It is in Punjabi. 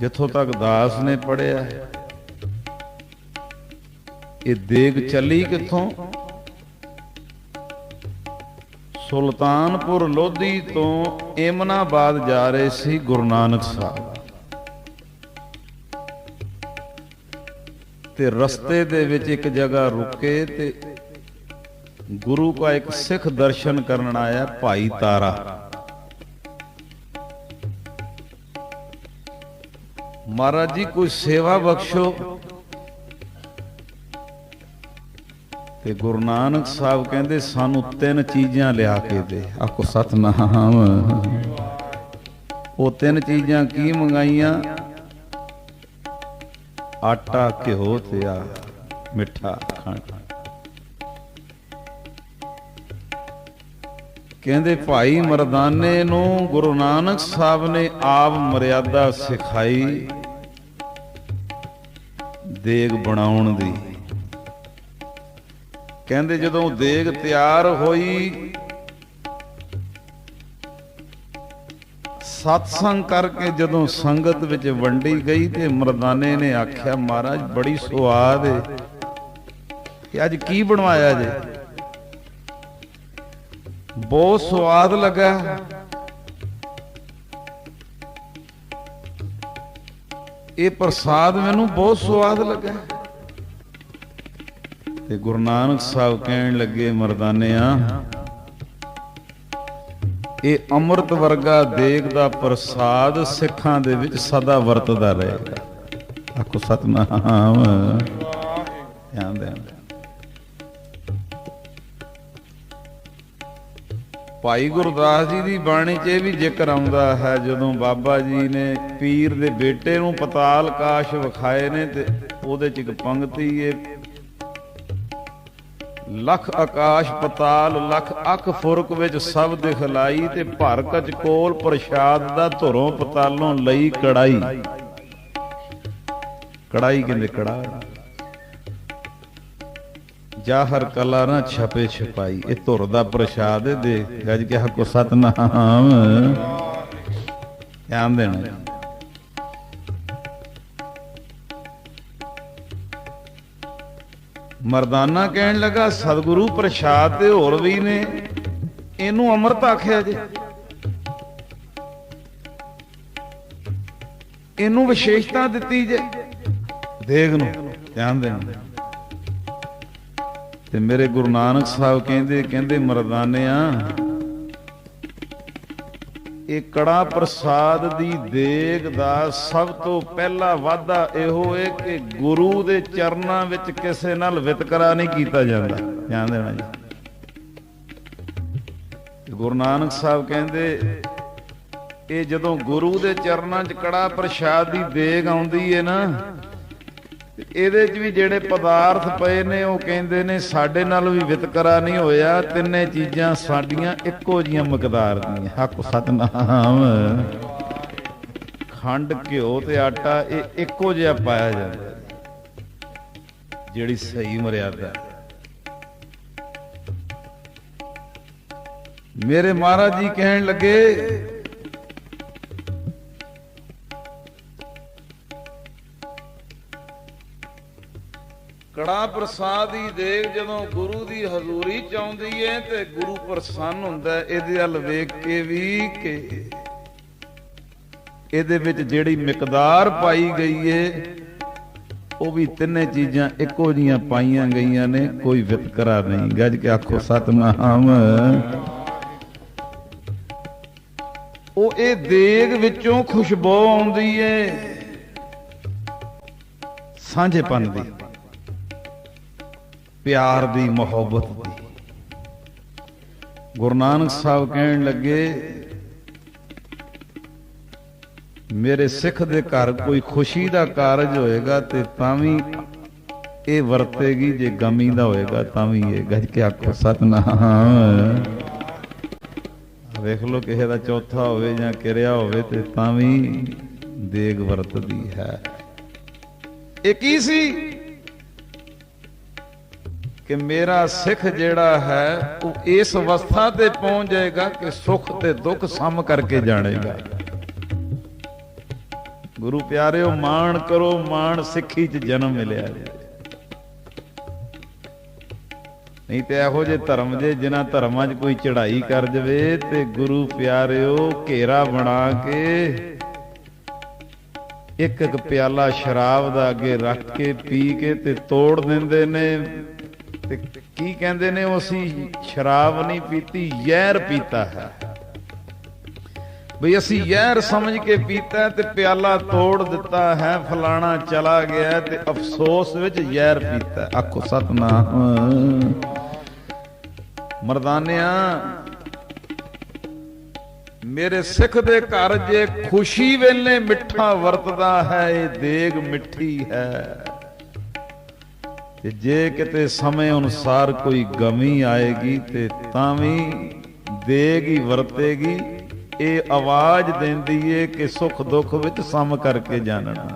ਜਿੱਥੋਂ ਤੱਕ ਦਾਸ ਨੇ ਪੜਿਆ ਇਹ ਦੇਗ ਚੱਲੀ ਕਿੱਥੋਂ? ਸੁਲਤਾਨਪੁਰ ਲੋਧੀ ਤੋਂ ਏਮਨਾਬਾਦ ਜਾ ਰਹੇ ਸੀ ਗੁਰੂ ਨਾਨਕ ਸਾਹਿਬ। ਤੇ ਰਸਤੇ ਦੇ ਵਿੱਚ ਇੱਕ ਜਗ੍ਹਾ ਰੁਕੇ ਤੇ ਗੁਰੂ ਕਾ ਇੱਕ ਸਿੱਖ ਦਰਸ਼ਨ ਕਰਨ ਆਇਆ ਭਾਈ ਤਾਰਾ। ਮਹਾਰਾਜ ਜੀ, ਕੋਈ ਸੇਵਾ ਬਖਸ਼ੋ। ਤੇ ਗੁਰੂ ਨਾਨਕ ਸਾਹਿਬ ਕਹਿੰਦੇ, ਸਾਨੂੰ ਤਿੰਨ ਚੀਜ਼ਾਂ ਲਿਆ ਕੇ ਦੇ। ਆਖੋ, ਸਤਨਾਮ। ਉਹ ਤਿੰਨ ਚੀਜ਼ਾਂ ਕੀ ਮੰਗਾਈਆਂ? ਆਟਾ, ਘਿਓ ਤੇ ਆ ਮਿੱਠਾ ਖੰਡ ਕਹਿੰਦੇ, ਭਾਈ ਮਰਦਾਨੇ ਨੂੰ ਗੁਰੂ ਨਾਨਕ ਸਾਹਿਬ ਨੇ ਆਪ ਮਰਿਆਦਾ ਸਿਖਾਈ। ਦੇਗ ਬਣਾਉਣ ਦੀ। ਕਹਿੰਦੇ ਜਦੋਂ ਦੇਗ ਤਿਆਰ ਹੋਈ, ਸਤਸੰਗ ਕਰਕੇ ਜਦੋਂ ਸੰਗਤ ਵਿੱਚ ਵੰਡੀ ਗਈ ਤੇ ਮਰਦਾਨੇ ਨੇ ਆਖਿਆ, ਮਹਾਰਾਜ, ਬੜੀ ਸਵਾਦ ਏ। ਕਿ ਅੱਜ ਕੀ ਬਣਵਾਇਆ ਜੇ? ਬਹੁਤ ਸਵਾਦ ਲੱਗਾ। ਇਹ ਪ੍ਰਸਾਦ ਮੈਨੂੰ ਬਹੁਤ ਸਵਾਦ ਲੱਗਾ ਤੇ ਗੁਰੂ ਨਾਨਕ ਸਾਹਿਬ ਕਹਿਣ ਲੱਗੇ, ਮਰਦਾਨਿਆਂ, ਇਹ ਅੰਮ੍ਰਿਤ ਵਰਗਾ ਦੇਗ ਦਾ ਪ੍ਰਸਾਦ ਸਿੱਖਾਂ ਦੇ ਵਿੱਚ ਸਦਾ ਵਰਤਦਾ ਰਹੇਗਾ। ਆਖੋ, ਸਤਨਾਮ। ਧਿਆਨ ਦੇਣ ਭਾਈ ਗੁਰਦਾਸ ਜੀ ਦੀ ਬਾਣੀ 'ਚ ਇਹ ਵੀ ਜ਼ਿਕਰ ਆਉਂਦਾ ਹੈ, ਜਦੋਂ ਬਾਬਾ ਜੀ ਨੇ ਪੀਰ ਦੇ ਬੇਟੇ ਨੂੰ ਪਤਾਲ ਕਾਸ਼ ਵਿਖਾਏ ਨੇ ਤੇ ਉਹਦੇ 'ਚ ਇੱਕ ਪੰਕਤੀ ਏ। ਲਖ ਆਕਾਸ਼ ਪਤਾਲ, ਲਖ ਅੱਖ ਫੁਰਕ ਵਿੱਚ ਸਭ ਦਿਖਲਾਈ ਤੇ ਭਰ ਕਚ ਕੋਲ ਪ੍ਰਸ਼ਾਦ ਦਾ ਧੁਰੋਂ ਪਤਾਲੋਂ ਲਈ ਕੜਾਈ। ਕੜਾਈ ਕਹਿੰਦੇ ਕੜਾ ਜਾ ਹਰ ਕਲਾ ਨਾ ਛਪੇ ਛਪਾਈ, ਇਹ ਧੁਰ ਦਾ ਪ੍ਰਸ਼ਾਦ ਦੇ ਗੱਜ ਕੇ ਹਕੋ ਸਤਨਾਮ। ਧਿਆਨ ਦੇਣਾ। ਮਰਦਾਨਾ ਕਹਿਣ ਲੱਗਾ, ਸਤਿਗੁਰੂ ਪ੍ਰਸ਼ਾਦ ਤੇ ਹੋਰ ਵੀ ਨੇ, ਇਹਨੂੰ ਅੰਮ੍ਰਿਤ ਆਖਿਆ ਜੇ। ਇਹਨੂੰ ਵਿਸ਼ੇਸ਼ਤਾ ਦਿੱਤੀ ਜੇ। ਦੇਗ ਨੂੰ, ਧਿਆਨ ਦੇਣਾ। ਤੇ ਮੇਰੇ ਗੁਰੂ ਨਾਨਕ ਸਾਹਿਬ ਕਹਿੰਦੇ ਕਹਿੰਦੇ ਮਰਦਾਨਿਆਂ, ਇਹ ਕੜਾ ਪ੍ਰਸਾਦ ਦੀ ਦੇਗ ਦਾ ਸਭ ਤੋਂ ਪਹਿਲਾ ਵਾਅਦਾ ਇਹੋ ਹੈ ਕਿ ਗੁਰੂ ਦੇ ਚਰਨਾਂ ਵਿੱਚ ਕਿਸੇ ਨਾਲ ਵਿਤਕਰਾ ਨਹੀਂ ਕੀਤਾ ਜਾਂਦਾ। ਧਿਆਨ ਦੇਣਾ ਜੀ। ਗੁਰੂ ਨਾਨਕ ਸਾਹਿਬ ਕਹਿੰਦੇ, ਇਹ ਜਦੋਂ ਗੁਰੂ ਦੇ ਚਰਨਾਂ 'ਚ ਕੜਾ ਪ੍ਰਸਾਦ ਦੀ ਦੇਗ ਆਉਂਦੀ ਹੈ ਨਾ ਇਹਦੇ 'ਚ ਵੀ ਜਿਹੜੇ ਪਦਾਰਥ ਪਏ ਨੇ, ਉਹ ਕਹਿੰਦੇ ਨੇ ਸਾਡੇ ਨਾਲ ਵੀ ਵਿਤਕਰਾ ਨਹੀਂ ਹੋਇਆ। ਤਿੰਨੇ ਚੀਜ਼ਾਂ ਸਾਡੀਆਂ ਇੱਕੋ ਜੀਆਂ ਮਕਦਾਰ ਦੀਆਂ। ਹੱਕ ਸਤਨਾਮ। ਖੰਡ, ਘਿਓ ਤੇ ਆਟਾ, ਇਹ ਇੱਕੋ ਜਿਹਾ ਪਾਇਆ ਜਾਂਦਾ ਜਿਹੜੀ ਸਹੀ ਮਰਿਆਦਾ ਮੇਰੇ ਮਹਾਰਾਜ ਜੀ ਕਹਿਣ ਲੱਗੇ ਕੜਾ ਪ੍ਰਸਾਦ ਦੀ ਦੇਗ ਜਦੋਂ ਗੁਰੂ ਦੀ ਹਜ਼ੂਰੀ ਚ ਆਉਂਦੀ ਏ ਤੇ ਗੁਰੂ ਪ੍ਰਸੰਨ ਹੁੰਦਾ ਇਹਦੇ ਵੱਲ ਵੇਖ ਕੇ ਵੀ ਕਿ ਇਹਦੇ ਵਿੱਚ ਜਿਹੜੀ ਮਿਕਦਾਰ ਪਾਈ ਗਈ ਏ, ਉਹ ਵੀ ਤਿੰਨੇ ਚੀਜ਼ਾਂ ਇੱਕੋ ਜੀਆਂ ਪਾਈਆਂ ਗਈਆਂ ਨੇ, ਕੋਈ ਵਿਤਕਰਾ ਨਹੀਂ। ਗੱਜ ਕੇ ਆਖੋ, ਸਤਨਾਮ। ਉਹ ਇਹ ਦੇਗ ਵਿੱਚੋਂ ਖੁਸ਼ਬੂ ਆਉਂਦੀ ਏ, ਸਾਂਝੇਪਨ ਦੀ। ਪਿਆਰ ਦੀ ਮੁਹੱਬਤ ਦੀ। ਗੁਰੂ ਨਾਨਕ ਸਾਹਿਬ ਕਹਿਣ ਲੱਗੇ, ਮੇਰੇ ਸਿੱਖ ਦੇ ਘਰ ਕੋਈ ਖੁਸ਼ੀ ਦਾ ਕਾਰਜ ਹੋਏਗਾ ਤੇ ਤਾਂ ਵੀ ਇਹ ਵਰਤੇਗੀ, ਜੇ ਗਮੀ ਦਾ ਹੋਏਗਾ ਤਾਂ ਵੀ ਇਹ। ਗੱਜ ਕੇ ਆਖੋ, ਸਤਨਾਮ। ਵੇਖ ਲੋ ਕਿਸੇ ਦਾ ਚੌਥਾ ਹੋਵੇ ਜਾਂ ਕਿਰਿਆ ਹੋਵੇ ਤੇ ਤਾਂ ਵੀ ਦੇਗ ਵਰਤਦੀ ਹੈ। ਇਹ ਕੀ ਸੀ? ਕਿ ਮੇਰਾ ਸਿੱਖ ਜਿਹੜਾ ਹੈ, ਉਹ ਇਸ ਅਵਸਥਾ ਤੇ ਪਹੁੰਚ ਜਾਏਗਾ ਕਿ ਸੁੱਖ ਤੇ ਦੁੱਖ ਸਮ ਕਰਕੇ ਜਾਣੇਗਾ। ਗੁਰੂ ਪਿਆਰਿਓ, ਮਾਣ ਕਰੋ, ਮਾਣ ਸਿੱਖੀ 'ਚ ਜਨਮ ਮਿਲਿਆ। ਨਹੀਂ ਤੇ ਇਹੋ ਜੇ ਧਰਮ ਜੇ ਜਿਨ੍ਹਾਂ ਧਰਮਾਂ 'ਚ ਕੋਈ ਚੜ੍ਹਾਈ ਕਰ ਜਵੇ ਤੇ ਗੁਰੂ ਪਿਆਰਿਓ, ਘੇਰਾ ਬਣਾ ਕੇ ਇੱਕ ਇੱਕ ਪਿਆਲਾ ਸ਼ਰਾਬ ਦਾ ਅੱਗੇ ਰੱਖ ਕੇ ਪੀ ਕੇ ਤੇ ਤੋੜ ਦਿੰਦੇ ਨੇ। ਤੇ ਕੀ ਕਹਿੰਦੇ ਨੇ, ਉਹ ਅਸੀਂ ਸ਼ਰਾਬ ਨਹੀਂ ਪੀਤੀ, ਜ਼ਹਿਰ ਪੀਤਾ ਹੈ। ਬਈ ਅਸੀਂ ਜ਼ਹਿਰ ਸਮਝ ਕੇ ਪੀਤਾ ਤੇ ਪਿਆਲਾ ਤੋੜ ਦਿੱਤਾ ਹੈ, ਫਲਾਣਾ ਚਲਾ ਗਿਆ ਤੇ ਅਫਸੋਸ ਵਿੱਚ ਜ਼ਹਿਰ ਪੀਤਾ। ਆਖੋ ਸਤਨਾਮ। ਮਰਦਾਨਿਆਂ, ਮੇਰੇ ਸਿੱਖ ਦੇ ਘਰ ਜੇ ਖੁਸ਼ੀ ਵੇਲੇ ਮਿੱਠਾ ਵਰਤਦਾ ਹੈ, ਇਹ ਦੇਗ ਮਿੱਠੀ ਹੈ। ਤੇ ਜੇ ਕਿਤੇ ਸਮੇਂ ਅਨੁਸਾਰ ਕੋਈ ਗਮੀ ਆਏਗੀ ਤੇ ਤਾਂ ਵੀ ਦੇਗੀ, ਵਰਤੇਗੀ। ਇਹ ਆਵਾਜ਼ ਦਿੰਦੀ ਏ ਕਿ ਸੁੱਖ ਦੁੱਖ ਵਿੱਚ ਸਮ ਕਰਕੇ ਜਾਣਨਾ।